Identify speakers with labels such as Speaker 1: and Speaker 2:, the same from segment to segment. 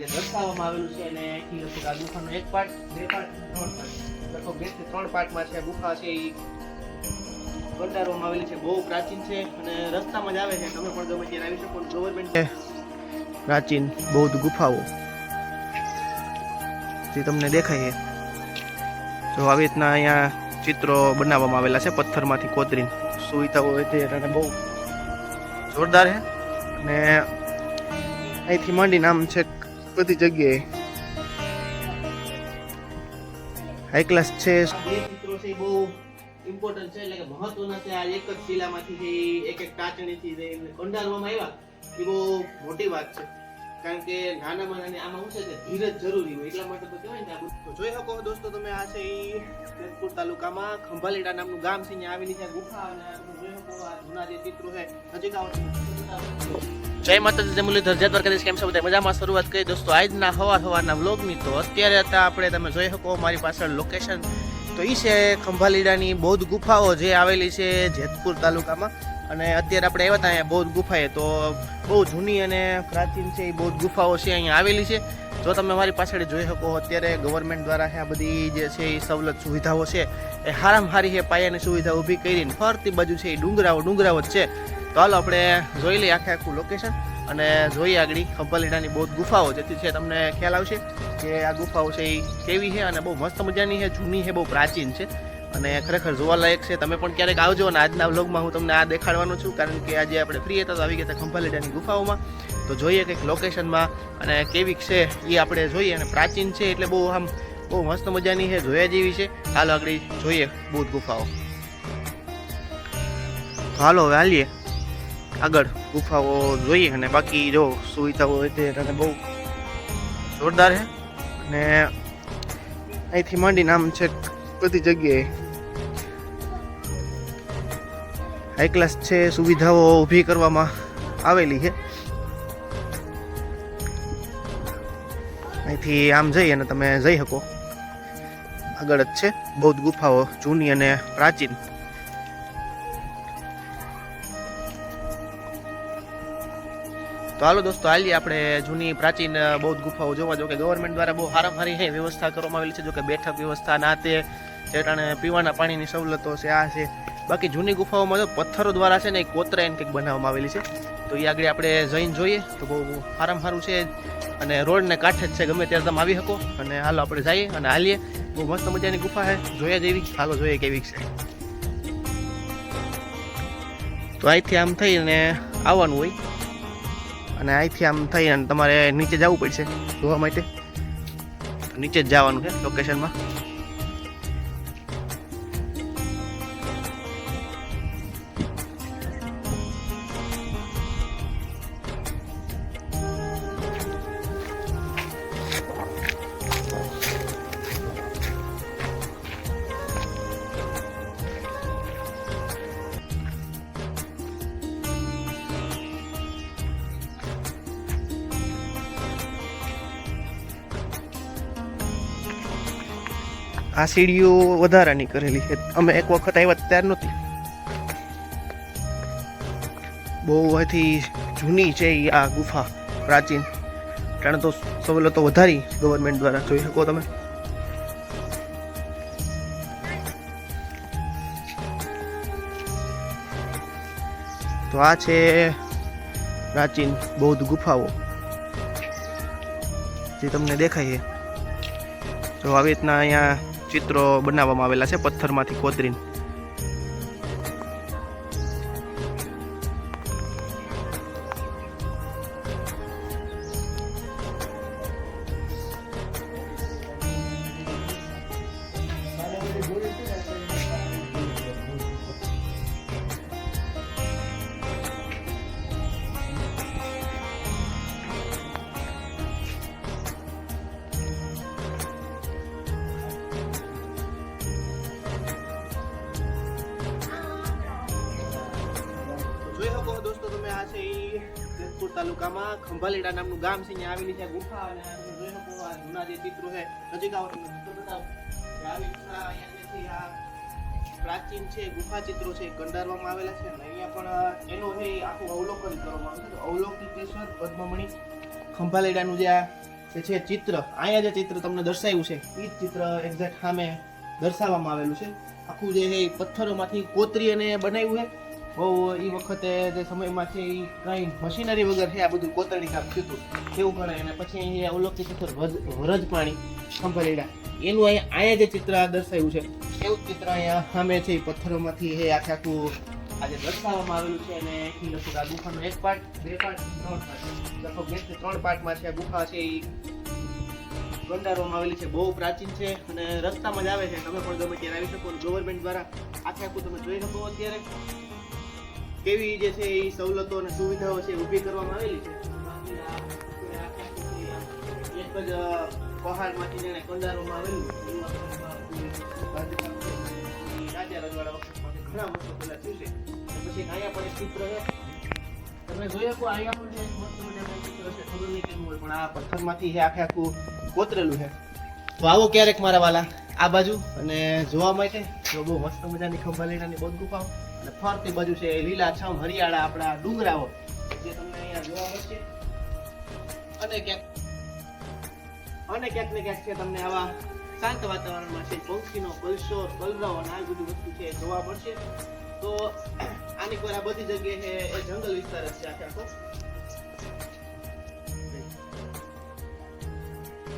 Speaker 1: જે દર્શાવવામાં આવેલું છે અને લગભગ આ ગુફાનો એક પાર્ટ બે પાર્ટ ત્રણ પાર્ટ લગભગ બેથી ત્રણ પાર્ટમાં છે ગુફા છે એ કંટારવામાં આવેલી છે, બહુ પ્રાચીન છે અને રસ્તામાં જ આવે છે, તમે પણ ગમે ત્યારે આવી શકો ગવર્મેન્ટ પ્રાચીન બૌદ્ધ ગુફાઓ. જે તમને દેખાય છે. તો આવી રીતના અહીંયા ચિત્રો બનાવવામાં આવેલા છે પથ્થરમાંથી કોતરીને. સુવિધાઓ હોય તે અને બહુ જોરદાર છે. અને અહીંથી માંડીને આમ છે બધી જગ્યાએ. હાઈ ક્લાસ છે. બે ચિત્રો છે બહુ ઇમ્પોર્ટન્ટ છે એટલે કે મહત્વના છે. આ એક જ શિલામાંથી એક એક ટાચણીથી કંડારવામાં આવ્યા એ બહુ મોટી વાત છે. કારણ કે નાનામાં નાની આમાં શું છે કે ધીરજ જરૂરી હોય. એટલા માટે તો કહેવાય ને આ તો જોઈ શકો દોસ્તો તમે આ છે ઈ જેતપુર તાલુકામાં ખંભાલીડા નામનું ગામ છે. આવેલી છે ગુફા અને જોઈ શકો આ જૂના જે ચિત્રો છે નજીક આવો જય માતાજી, જય મુરલીધર, જય દ્વારકાધીશ, કેમ છો બધા? મજામાં? શરૂઆત કરી દોસ્તો, આજના હવાર હવારના વ્લોગની તો અત્યારે હતા આપણે, તમે જોઈ શકો મારી પાછળ લોકેશન તો એ છે ખંભાલીડાની બૌદ્ધ ગુફાઓ જે આવેલી છે જેતપુર તાલુકામાં. અને અત્યારે આપણે આવ્યા હતા અહીંયા બૌદ્ધ ગુફાએ. તો બહુ જૂની અને પ્રાચીન છે એ બૌદ્ધ ગુફાઓ છે, અહીંયા આવેલી છે. જો તમે મારી પાછળ જોઈ શકો, અત્યારે ગવર્મેન્ટ દ્વારા આ બધી જે છે એ સવલત સુવિધાઓ છે, એ હારામ હારી છે, પાયાની સુવિધા ઊભી કરીને ફરતી બાજુ છે એ ડુંગરાઓ ડુંગરાઓ જ છે. તો આપણે જોઈ લઈએ આખે આખું લોકેશન અને જોઈએ આગળ ખંભાલીડાની બૌદ્ધ ગુફાઓ, જેથી છે તમને ખ્યાલ આવશે કે આ ગુફાઓ છે એ કેવી છે અને બહુ મસ્ત મજાની છે, જૂની છે, બહુ પ્રાચીન છે. અને ખરેખર જોવાલાયક છે. તમે પણ ક્યારેક આવજો અને આજના વ્લોગમાં હું તમને આ દેખાડવાનો છું, કારણ કે આજે આપણે ફ્રી હતા તો આવી ગયા ખંભાલીડાની ગુફાઓમાં. તો જોઈએ કંઈક લોકેશનમાં અને કેવી છે એ આપણે જોઈએ. અને પ્રાચીન છે એટલે બહુ આમ બહુ મસ્ત મજાની છે, જોયા જેવી છે. હાલો આગળ જોઈએ બૌદ્ધ ગુફાઓ. હાલો વાલીએ આગળ ગુફાઓ જોઈએ અને બાકી જો સુવિધાઓ હોય તે તને બહુ જોરદાર છે. અને અહીંથી માંડીને આમ છે બધી જગ્યાએ હાઈ ક્લાસ છે, સુવિધાઓ ઊભી કરવામાં આવેલી છે. અહીંથી આમ જઈ અને તમે જઈ શકો. આગળ જ છે બૌદ્ધ ગુફાઓ જૂની અને પ્રાચીન. તો હાલો દોસ્તો હાલી આપણે જૂની પ્રાચીન બૌદ્ધ ગુફાઓ જોવા. જો કે ગવર્મેન્ટ દ્વારા બહુ હારા હારી છે વ્યવસ્થા કરવામાં આવેલી છે. જો કે બેઠક વ્યવસ્થા ના તે ચેટાણે પીવાના પાણીની સવલતો છે, આ છે. બાકી જૂની ગુફાઓમાં જો પથ્થરો દ્વારા છે ને એક કોતરાઈને કંઈક બનાવવામાં આવેલી છે. તો એ આગળ આપણે જઈને જોઈએ. તો બહુ સારામાં સારું છે. અને રોડને કાંઠે જ છે, ગમે ત્યારે તમે આવી શકો. અને હાલો આપણે જઈએ અને હાલીએ. બહુ મસ્ત મજાની ગુફા છે. જોયા જેવી. હાલો જોઈએ કેવી છે. તો અહીંથી આમ થઈને આવવાનું હોય. અને અહીંથી આમ થઈ અને તમારે નીચે જવું પડશે જોવા માટે. નીચે જ જવાનું છે લોકેશનમાં આ સીડીઓ વધારાની કરેલી છે. અમે એક વખત આવ્યા ત્યાર નહોતી. બહુ હતી જૂની છે આ ગુફા, પ્રાચીન. કારણ તો સવલતો વધારી ગવર્મેન્ટ દ્વારા, જોઈ શકો તમે. તો આ છે પ્રાચીન બૌદ્ધ ગુફાઓ. જે તમને દેખાય છે. તો આવી રીતના અહીંયા ચિત્રો બનાવવામાં આવેલા છે પથ્થરમાંથી કોતરીને. તાલુકામાં ખંભાલીડા નામનું ગામ છે, ત્યાં આવેલી છે ગુફા અને જોઈ જૂના જે ચિત્રો છે, નજીક આવો આ પ્રાચીન છે, ગુફા ચિત્રો છે કંડારવામાં આવેલા છે અને અહીંયા પણ એનો છે આખું અવલોકન કરવામાં આવે છે. અવલોકિતેશ્વર પદ્મમણી, ખંભાલીડાનું જે આ જે છે ચિત્ર, અહીંયા જે ચિત્ર તમને દર્શાવ્યું છે, એ જ ચિત્ર એક્ઝેક્ટ સામે દર્શાવવામાં આવેલું છે. આખું જે પથ્થરોમાંથી કોતરી અને બનાવ્યું છે. બહુ એ વખતે જે સમયમાં છે એ કંઈ મશીનરી વગર છે, આ બધું કોતરણી કામ થયું હતું. એવું ગણાય અને પછી અહીંયા અવલોકિત વરજ પાણી ખંભાળેલા એનું અહીંયા અહીંયા જે ચિત્ર દર્શાવ્યું છે, એવું ચિત્ર અહીંયા સામે છે એ પથ્થરોમાંથી એ આખે આખું આજે દર્શાવવામાં આવેલું છે, અને અહીંથી લગભગ આ ગુફાનો એક પાર્ટ, બે પાર્ટ, ત્રણ પાર્ટ, લગભગ બે ત્રણ પાર્ટમાં છે, આ ગુફા છે એ બંધારવામાં આવેલી છે, બહુ પ્રાચીન છે, અને રસ્તામાં જ આવે છે, તમે પણ ગમે ત્યારે આવી શકો ગવર્મેન્ટ દ્વારા આખે આખું તમે જોઈ શકો અત્યારે. કેવી જે છે એ સવલતો અને સુવિધાઓ છે ઊભી કરવામાં આવેલી છે? એક જ પહાડમાંથી જેને કંડારવામાં આવેલું રાજા રજવાડા વખત ઘણા વર્ષો પહેલા થયું છે. પછી અહીંયા પણ એક ચિત્ર છે. તમે જોઈ પણ આ પથ્થરમાંથી આખે આખું કોતરેલું છે. તો આવો ક્યારેક મારા વાલા આ બાજુ અને જોવા માટે. બહુ મસ્ત મજાની ખંભાલીનાની બહુ ગુફાઓ અને ફરતી બાજુ છે લીલાછમ હરિયાળા આપણા ડુંગરાઓ. જે તમને અહીંયા જોવા મળશે. અને ક્યાંક અને ક્યાંક ને ક્યાંક છે તમને આવા શાંત વાતાવરણમાં છે. પંખીનો કલશો કલરવ અને આ બધું વસ્તુ છે જોવા મળશે. તો આની પર બધી જગ્યાએ એ જંગલ વિસ્તાર જ છે આખે આખો.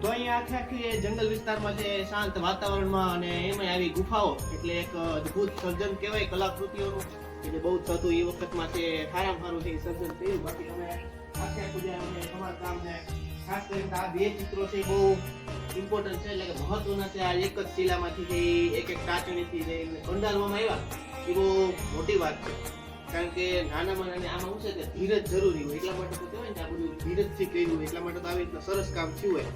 Speaker 1: તો અહીંયા આખે આખી જંગલ વિસ્તારમાં છે શાંત વાતાવરણમાં અને એમાં આવી ગુફાઓ, એટલે એક અદ્ભુત સર્જન કહેવાય કલાકૃતિઓનું. એટલે બહુ થતું એ વખતમાં છે સારામાં સારું છે સર્જન થયું. બાકી અમે આખે આખું જે અમે તમારા કામ ને ખાસ કરીને આ બે ચિત્રો છે બહુ ઇમ્પોર્ટન્ટ છે, એટલે કે મહત્વના છે. આ એક જ શિલામાંથી જે એક એક કાચણીથી જે કંડારવામાં આવ્યા, એ બહુ મોટી વાત છે. કારણ કે નાનામાં નાની આમાં શું છે કે ધીરજ જરૂરી હોય. એટલા માટે તો કહેવાય ને આ બધું ધીરજથી કર્યું એટલા માટે તો આવી રીતના સરસ કામ થયું હોય.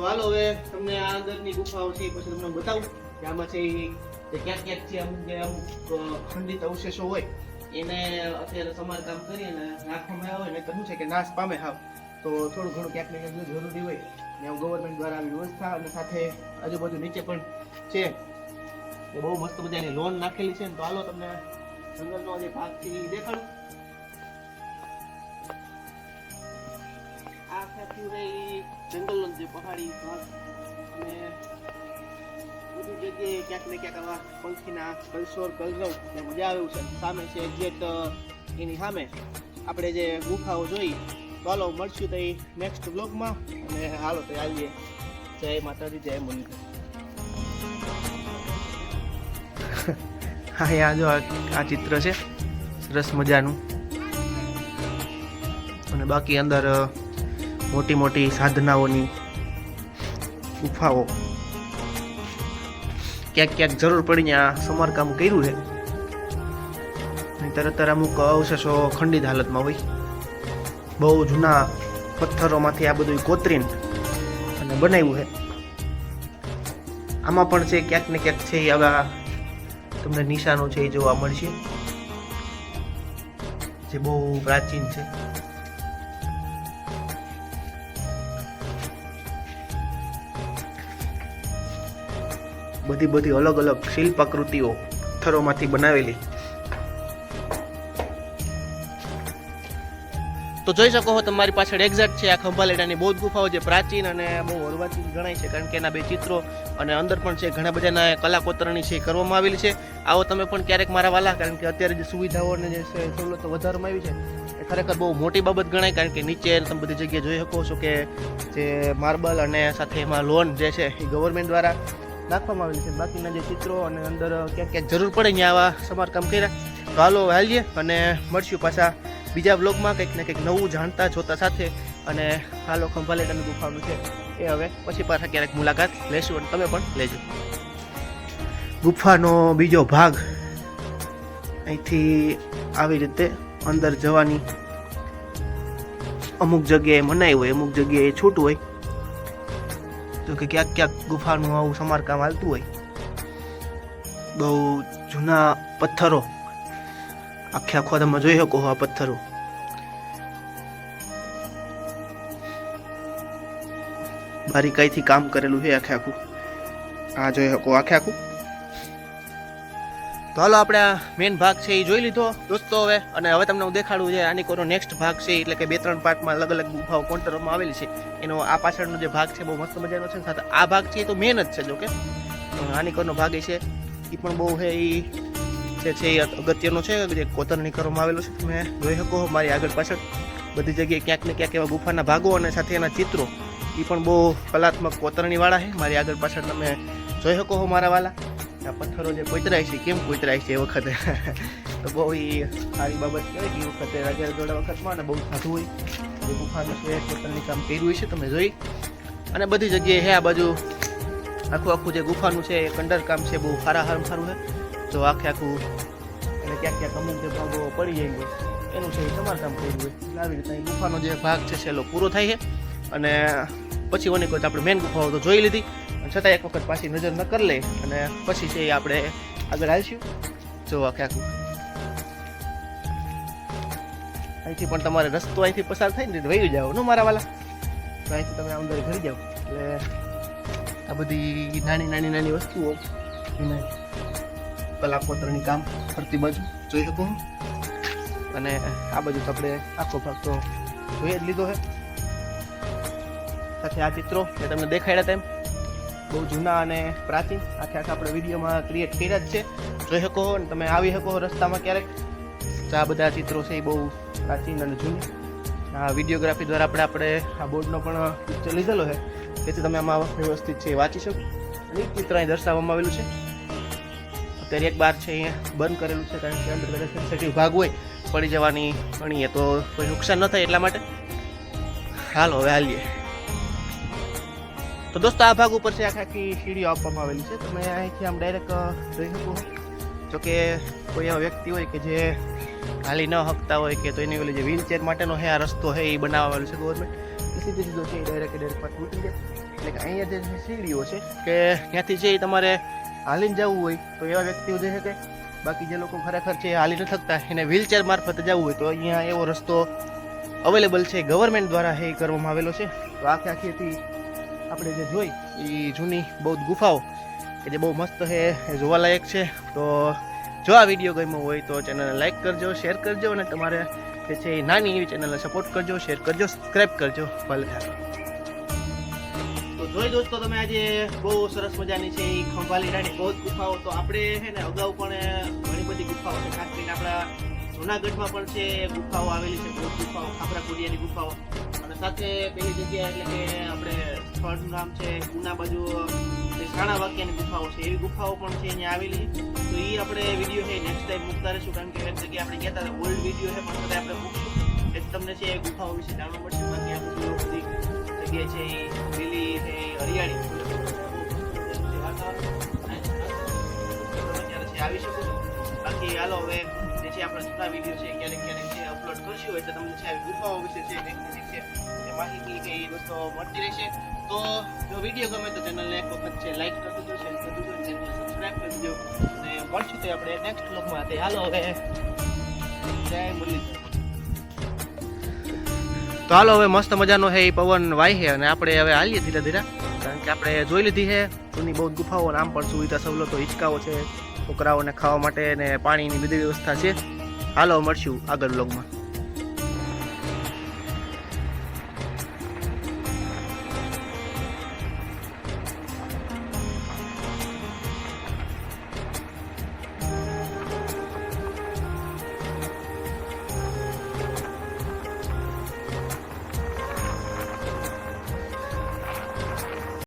Speaker 1: તો હાલો હવે તમને આ અંદરની ગુફાઓ છે એ પછી તમને બતાવું. કે આમાં છે જે ક્યાંક ક્યાંક છે અમુક જે અમુક ખંડિત અવશેષો હોય, એને અત્યારે સમારકામ કામ કરીને નાખવામાં આવે ને શું છે કે નાશ પામે હાવ. તો થોડું ઘણું ક્યાંક ને જરૂરી હોય ને ગવર્મેન્ટ દ્વારા આવી વ્યવસ્થા અને સાથે આજુબાજુ નીચે પણ છે. એ બહુ મસ્ત મજાની લોન નાખેલી છે ને તો હાલો તમને જંગલનો જે ભાગ છે એ દેખાડું આ સાથે જંગલનો જે પહાડી ઘાસ અને બધી જગ્યાએ ક્યાંક ને ક્યાંક આવા પંખીના કલસોર કલરવ ને મજા આવે છે. સામે છે એક્ઝેક્ટ એની સામે આપણે જે ગુફાઓ જોઈ ચાલો મળશું તો નેક્સ્ટ બ્લોગમાં અને હાલો તો આવીએ. જય માતાજી, જય મુનિ. હા યા જો આ ચિત્ર છે, સરસ મજાનું. અને બાકી અંદર મોટી મોટી સાધનાઓની ગુફાઓ ક્યાંક ક્યાંક જરૂર પડીને આ સમારકામ કર્યું છે. તરત અમુક અવશેષો ખંડિત હાલતમાં હોય. બહુ જૂના પથ્થરોમાંથી આ બધું કોતરીને અને બનાવ્યું છે. આમાં પણ છે ક્યાંક ને ક્યાંક છે આવા તમને નિશાનો છે એ જોવા મળશે. જે બહુ પ્રાચીન છે. બધી બધી અલગ અલગ શિલ્પાકૃતિઓ પથ્થરોમાંથી બનાવેલી. તો જોઈ શકો છો તમારી પાછળ એક્ઝેક્ટ છે, આ ખંભાલેડાની બૌદ્ધ ગુફાઓ જે પ્રાચીન અને બહુ અર્વાચીન ગણાય છે, કારણ કે એના બે ચિત્રો અને અંદર પણ છે, ઘણા બધાના કલા કોતરણી છે કરવામાં આવેલી છે. આવો તમે પણ ક્યારેક મારા વાલા, કારણ કે અત્યારે જે સુવિધાઓ અને જે સવલતો વધારવામાં આવી છે, એ ખરેખર બહુ મોટી બાબત ગણાય, કારણ કે નીચે તમે બધી જગ્યાએ જોઈ શકો છો કે જે માર્બલ અને સાથે એમાં લોન જે છે, એ ગવર્મેન્ટ દ્વારા નાખવામાં આવેલી છે. બાકીના જે ચિત્રો અને અંદર ક્યાંક ક્યાંક જરૂર પડે ત્યાં આવા સમારકામ કર્યા. તો હાલો હાલીએ અને મળશું પાછા બીજા બ્લોગમાં કંઈક ને કંઈક નવું જાણતા, જોતા સાથે. અને હાલો ખંભાલેટાની ગુફાનું છે એ હવે. પછી પાછા ક્યારેક મુલાકાત લેશું અને તમે પણ લેજો. ગુફાનો બીજો ભાગ અહીંથી આવી રીતે અંદર જવાની અમુક જગ્યાએ મનાઈ હોય, અમુક જગ્યાએ છૂટ હોય. તો કે ક્યાંક ક્યાંક ગુફાનું આવું સમારકામ હાલતું હોય. બહુ જૂના પથ્થરો. આખે આખો તમે જોઈ શકો આ પથ્થરો. બારીકાઈથી કામ કરેલું છે આખે આખું. આ જોઈ શકો, આખે આખું. હાલો આપણે આ મેઇન ભાગ છે એ જોઈ લીધો. દોસ્તો હવે, અને હવે તમને હું દેખાડું છે આની કોનો નેક્સ્ટ ભાગ છે, એટલે કે બે ત્રણ પાર્ટમાં અલગ અલગ ગુફાઓ કોન્ટરમાં આવેલી છે. એનો આ પાછળનો જે ભાગ છે બહુ મસ્ત મજાનો છે સાથે આ ભાગ છે એ તો મેન જ છે જોકે આની કોનો ભાગ એ છે એ પણ બહુ છે એ જે છે એ અગત્યનો છે, જે કોતરણી કરવામાં આવેલો છે. તમે જોઈ શકો મારી આગળ પાછળ બધી જગ્યાએ ક્યાંક ને ક્યાંક એવા ગુફાના ભાગો અને સાથે એના ચિત્રો. એ પણ બહુ કલાત્મક કોતરણીવાળા છે મારી આગળ પાછળ તમે જોઈ શકો હો મારા વાલા. આ પથ્થરો જે કોતરાય છે, કેમ કોતરાય છે એ વખતે? તો બહુ એ સારી બાબત કહેવાય કે એ વખતે રાજા જોડા વખતમાં ને બહુ સાધુ હોય. એ ગુફાનું છે કોતરણી કામ કર્યું છે, તમે જોઈ. અને બધી જગ્યાએ હે આ બાજુ આખું આખું જે ગુફાનું છે એ કંડર કામ છે, બહુ સારા હારું સારું છે તો આખે આખું એટલે ક્યાંક ક્યાંક અમુક જે ભાગો પડી જાય એનું છે એ સમારકામ કર્યું હોય. એટલે આવી રીતે ગુફાનો જે ભાગ છે છેલ્લો પૂરો થાય છે. અને પછી ઓની કોઈ આપણે મેન ગુફાઓ તો જોઈ લીધી. અને છતાં એક વખત પાછી નજર ન કરી લે અને પછી છે એ આપણે આગળ આવીશું જોવા ક્યાંક અહીંથી પણ તમારે રસ્તો અહીંથી પસાર થાય ને વહી જાઓ, નો મારા વાલા? તો અહીંથી તમે અંદર ઘરી જાઓ. એટલે આ બધી નાની નાની નાની વસ્તુઓ એને કલાકોતરણી કામ ફરતી બાજુ જોઈ શકું. અને આ બાજુ તો આપણે આખો ભાગ તો જોઈ જ લીધો છે. સાથે આ ચિત્રો એ તમને દેખાડ્યા તેમ બહુ જૂના અને પ્રાચીન. આખે આખા આપણે વિડીયોમાં ક્રિએટ કર્યા જ છે. જોઈ શકો અને તમે આવી શકો રસ્તામાં ક્યારેક. તો આ બધા ચિત્રો છે એ બહુ પ્રાચીન અને જૂની. આ વિડીયોગ્રાફી દ્વારા આપણે આપણે આ બોર્ડનો પણ પિક્ચર લીધેલો છે. તેથી તમે આમાં વ્યવસ્થિત છે વાંચી શકો. અને ચિત્ર અહીં દર્શાવવામાં આવેલું છે. અત્યારે એક બાર છે અહીંયા બંધ કરેલું છે કારણ કે અંદર કદાચ સેન્સિટિવ ભાગ હોય. પડી જવાની ગણીએ તો કોઈ નુકસાન ન થાય એટલા માટે. હાલો, હવે હાલીએ. તો દોસ્તો આ ભાગ ઉપર છે આખી આખી સીડીઓ આપવામાં આવેલી છે. તમે અહીંથી આમ ડાયરેક્ટ જોઈ શકો જો કે કોઈ એવા વ્યક્તિ હોય કે જે હાલી ન હકતા હોય કે તો એની ઓલી જે વ્હીલચેર માટેનો હે, આ રસ્તો હે એ બનાવવાનો છે ગવર્મેન્ટ એ સીધે સીધો છે ડાયરેક્ટ ડાયરેક્ટ પાછું ઉતરી જાય. એટલે કે અહીંયા જે સીડીઓ છે કે ત્યાંથી છે એ તમારે હાલીને જવું હોય તો એવા વ્યક્તિઓ જઈ શકે બાકી જે લોકો ખરેખર છે એ હાલી ન થકતા એને વ્હીલચેર મારફતે જવું હોય તો અહીંયા એવો રસ્તો અવેલેબલ છે. ગવર્મેન્ટ દ્વારા એ કરવામાં આવેલો છે. તો આખે આખી હતી આપણે જે જોઈ, એ જૂની બૌદ્ધ ગુફાઓ, કે જે બહુ મસ્ત છે, એ જોવાલાયક છે. તો જો આ વીડિયો ગમ્યો હોય તો ચેનલને લાઈક કરજો, શેર કરજો, અને તમારે જે છે એ નાની એવી ચેનલને સપોર્ટ કરજો, શેર કરજો સબસ્ક્રાઈબ કરજો, ભલે તો જોઈ દોસ્તો, તમે આજે બહુ સરસ મજાની છે એ ખંભાલીડાની બૌદ્ધ ગુફાઓ. તો આપણે છે ને અગાઉ પણ ઘણી બધી ગુફાઓ છે. ખાસ કરીને આપણા જુનાગઢમાં પણ છે ગુફાઓ આવેલી છે. બૌદ્ધ ગુફાઓ. ખાપરા કોડિયાની ગુફાઓ. સાથે પેલી જગ્યા એટલે કે આપણે સ્થળનું નામ છે ઉના બાજુ ઘણા વાક્યની ગુફાઓ છે, એવી ગુફાઓ પણ છે અહીંયા આવેલી. તો એ આપણે વીડિયો છે નેક્સ્ટ ટાઈમ મૂકતા રહીશું, કારણ કે એક જગ્યાએ આપણે ગયા હતા ઓલ્ડ વીડિયો છે, પણ બધા આપણે મૂકશું. એટલે તમને છે એ ગુફાઓ વિશે જાણવા મળશે. બાકી આ બધું જગ્યા છે એ લીલી છે. હરિયાળી આવી શકો બાકી હાલો, હવે જે આપણે જૂના વીડિયો છે, ક્યારેક ક્યારેક જે અપલોડ કરશું એટલે તમને છે ગુફાઓ વિશે છે, એ માહિતી કે એ વસ્તુ મળતી રહેશે. તો જો વીડિયો ગમે તો ચેનલને એક વખત છે લાઈક કરી દેજો શેર કરી સબસ્ક્રાઈબ કરી દેજો. અને મળશું તો આપણે નેક્સ્ટ બ્લોગમાં તે હાલો હવે. જય મુરલીધર તો હાલો હવે મસ્ત મજાનો હે એ પવન વાય છે અને આપણે હવે હાલીએ ધીરે ધીરે. કારણ કે આપણે જોઈ લીધી છે જૂની બહુ ગુફાઓ, નામ પણ સુવિધા સવલતો, હિંચકાઓ છે. છોકરાઓને ખાવા માટે ને પાણીની બધી વ્યવસ્થા છે. હાલો મળશું આગળ બ્લોગમાં